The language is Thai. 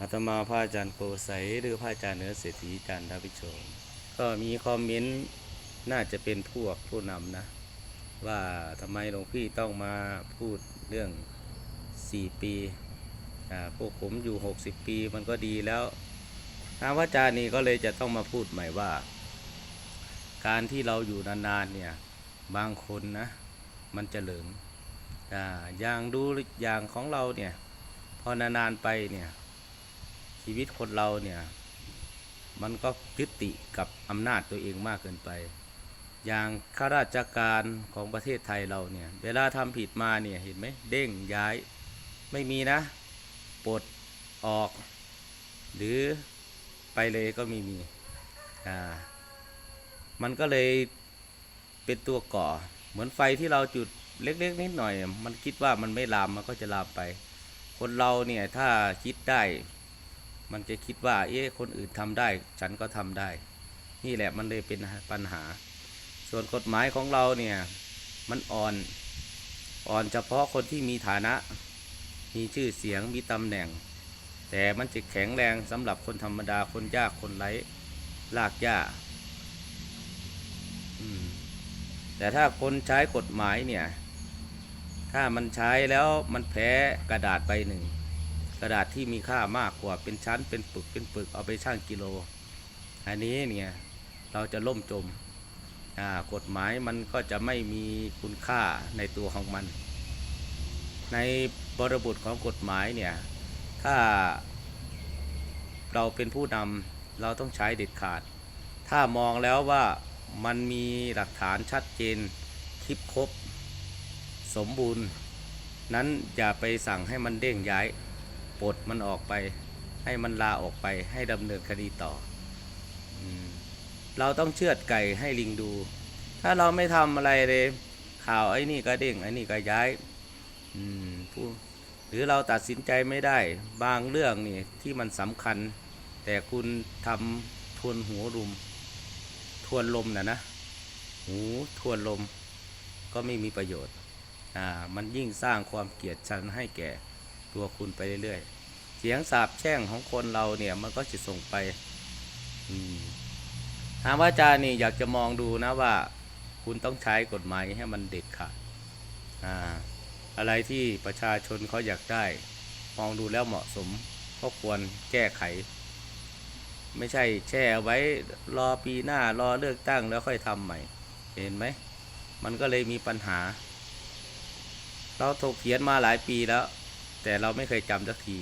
อาตมาพระอาจารย์โกใสหรือพระอาจารย์เนื้อเศรษฐีจันทวิโชมก็มีคอมเมนต์น่าจะเป็นพวกผู้นำนะ ว่าทำไมหลวงพี่ต้องมาพูดเรื่อง 4 ปีอาพวกผมอยู่ 60 ปีมันก็ดีแล้วทางพระอาจารย์นี่ก็เลยจะต้องมาพูดใหม่ว่า การที่เราอยู่นานๆเนี่ยบางคนนะมันจะเหลิงออย่างดูอย่างของเราเนี่ยพอนานๆไปเนี่ย ชีวิตคนเราเนี่ย มันก็ยึดติกับอำนาจตัวเองมากเกินไป อย่างข้าราชการของประเทศไทยเราเนี่ย เวลาทำผิดมาเนี่ยเห็นไหมเด้งย้ายไม่มีนะปลดออก หรือไปเลยก็ไม่มีอ่ามันก็เลยเป็นตัวก่อ เหมือนไฟที่เราจุดเล็กๆนิดหน่อย มันคิดว่ามันไม่ลามมันก็จะลามไป คนเราเนี่ยถ้าคิดได้ มันจะคิดว่า เอ๊ะคนอื่นทำได้ ฉันก็ทำได้ นี่แหละมันเลยเป็นปัญหา ส่วนกฎหมายของเราเนี่ยมันอ่อนอ่อนเฉพาะคนที่มีฐานะ มีชื่อเสียงมีตำแหน่ง แต่มันจะแข็งแรงสำหรับคนธรรมดาคนยากคนไร้ลากหญ้าอืมแต่ถ้าคนใช้กฎหมายเนี่ย ถ้ามันใช้แล้วมันแพ้กระดาษใบหนึ่ง กระดาษที่มีค่ามากกว่าเป็นชั้นเป็นปึกเป็นปึกเอาไปชั่งกิโล อันนี้เนี่ยเราจะล่มจมกฎหมายมันก็จะไม่มีคุณค่าในตัวของมัน ในบริบทของกฎหมายเนี่ยถ้าเราเป็นผู้นำเราต้องใช้เด็ดขาด ถ้ามองแล้วว่ามันมีหลักฐานชัดเจนคลิปครบ สมบูรณ์ นั้นอย่าไปสั่งให้มันเด้งย้าย ปลดมันออกไป ให้มันลาออกไปให้ดำเนินคดีต่ออเราต้องเชือดไก่ให้ลิงดู ถ้าเราไม่ทำอะไรเลยข่าวไอ้นี่ก็เด้งไอ้นี่ก็ย้ายผู้หรือเราตัดสินใจไม่ได้บางเรื่องนี่ที่มันสำคัญ แต่คุณทำทวนหัวรุม ทวนลมนะนะหูทวนลมก็ไม่มีประโยชน์ อ่า มันยิ่งสร้างความเกลียดชังให้แก่ตัวคุณไปเรื่อยๆ สียงสาบแช่งของคนเราเนี่ยมันก็จะส่งไปอืมทางพระอาจารย์นี่อยากจะมองดูนะว่า คุณต้องใช้กฎหมายให้มันเด็ดขาดอ่าอะไรที่ประชาชนเขาอยากได้ มองดูแล้วเหมาะสมก็ควรแก้ไข ไม่ใช่แช่ไว้รอปีหน้ารอเลือกตั้งแล้วค่อยทำใหม่ เห็นไหม มันก็เลยมีปัญหา เราถกเถียงมาหลายปีแล้ว แต่เราไม่เคยจำสักที